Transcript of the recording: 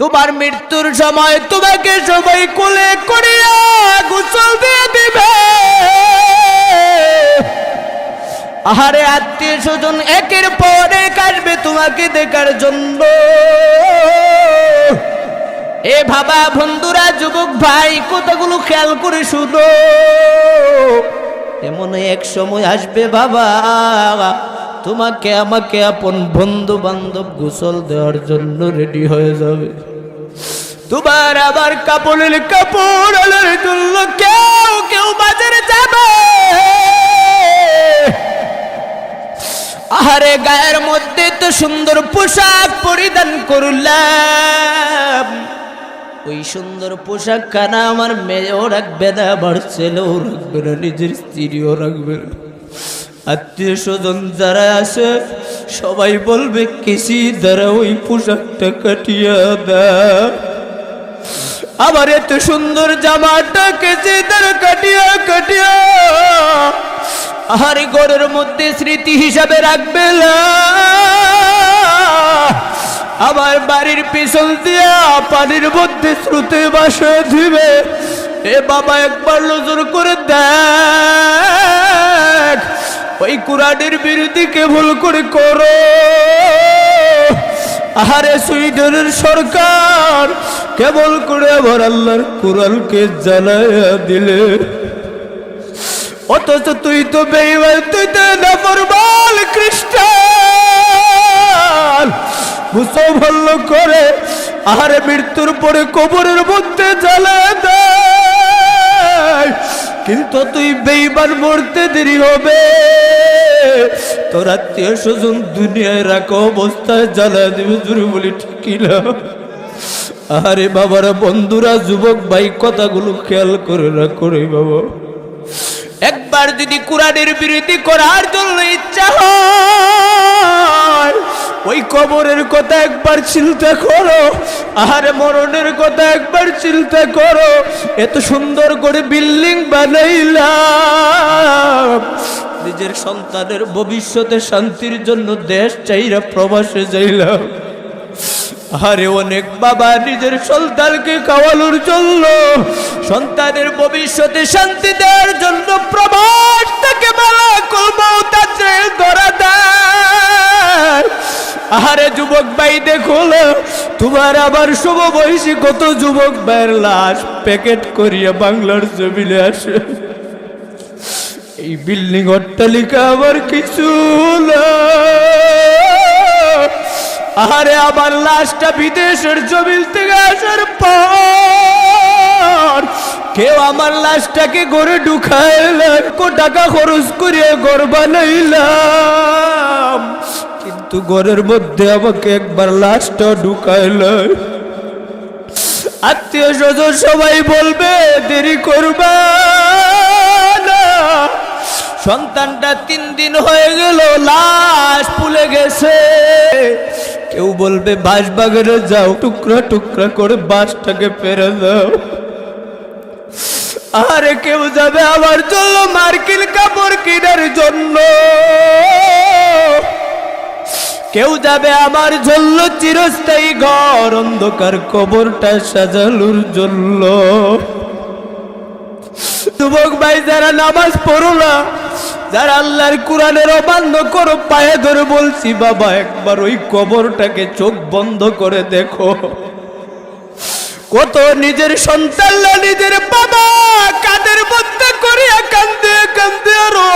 তোমার মৃত্যুর সময় তোমাকে সবাই কোলে করিয়া গোসল দিয়ে দিবে। আহারে আত্মীয় স্বজন, একের পর এক আসবে তোমাকে দেখার জন্য। এ বাবা, বন্ধুরা, যুবক ভাই, কথাগুলো খেয়াল করে শুনো। এমন এক সময় আসবে বাবা, তোমাকে আমাকে আপন বন্ধু বান্ধব গোসল দেওয়ার জন্য রেডি হয়ে যাবে। তোমার আবার কাপড়ের কাপড় জন্য কেউ কেউ বাজারে যাবে। আহারে গায়ের মধ্যে তো সুন্দর পোশাক পরিধান করলাম। ওই সুন্দর পোশাক খানা আমার মেয়েও রাখবে না, আমার ছেলেও রাখবে না, নিজের স্ত্রীও রাখবে না। আত্মীয় স্বজন যারা আছে, সবাই বলবে, কেসি দ্বারা ওই পোশাকটা কাটিয়া দেয় আবার এত সুন্দর জামাটা কেসি দ্বারা কাটিয়া কাটিয়া। আহারে ঘরের মধ্যে স্মৃতি হিসাবে রাখবে আমার বাড়ির পিছন দিয়া পানির মধ্যে শ্রুতে বাসা দিবে। এ বাবা একবার নজর করে দেখ। ওই কুরানের বিরোধী কেবল করে করো? আহারে সুইডেনের সরকার কেবল করে আবার আল্লাহর কুরানকে জানাইয়া দিলে। অথচ তুই তো বেইমান তুই তো নফরমাল খ্রিস্টান। মুসলমান করে আহারে মৃত্যুর পরে কবরের মধ্যে জ্বালা দেয়। কিন্তু তুই বেইমান মরতে দেরি হবে। তোর আত্মীয় স্বজন দুনিয়ায় রাখো, অবস্থায় জ্বালা দেবে জুড়ে বলি ঠিকই না? আরে বাবারা বন্ধুরা, যুবক ভাই, কথাগুলো খেয়াল করে না করে বাবা। একবার যদি কোরআনের বিরোধী করার জন্য ইচ্ছা হয়, ওই কবরের কথা একবার চিন্তা করো, আর মরণের কথা একবার চিন্তা করো। এত সুন্দর করে বিল্ডিং বানাইলাম নিজের সন্তানের ভবিষ্যতে শান্তির জন্য দেশ চাইরা প্রবাসে যাইলাম আরে অনেক বাবা নিজের সন্তানকে খাওয়ানোর জন্য সন্তানের ভবিষ্যতে শান্তি দেওয়ার জন্য প্রবাস থেকে মালা করব তাদের আহারে যুবক ভাই, দেখো তোমার আবার শুভ বয়সী কত যুবক ভাইয়ের লাশ প্যাকেট করিয়া বাংলার জমিলে আসে। এই বিল্ডিং অট্টালিকা আবার কিছু আরে আমার লাশটা বিদেশের জমিল থেকে আসার পর কেউ আমার লাশটাকে গড়ে কো টাকা খরচ করিয়া ঘর বানাইলাম। কিন্তু ঘরের মধ্যে আমাকে একবার লাশটা ঢুকাইলেন আত্মীয় স্বজন সবাই বলবে, দেরি করবা। সন্তানটা তিন দিন হয়ে গেল, লাশ ফুলে গেছে। কেউ বলবে বাঁশ যাও, টুকরা টুকরা করে বাঁশটাকে পেরে দাও। আরে কেউ যাবে আমার জন্য মার্কিন কাপড় কেনার জন্য। কেউ যাবে আমার জন্য চিরস্থায়ী ঘর, অন্ধকার কবরটা সাজালুর জন্য। যুবক ভাই, যারা নামাজ পড়ো না যারা আল্লাহর কোরআনের অবান্ধ করো, পায়ে ধরে বলছি, বাবা, একবার ওই কবরটাকে চোখ বন্ধ করে দেখো। কত নিজের সন্তান নিজের বাবা কাদের মধ্যে করিয়া কান্দে কান্দে আরও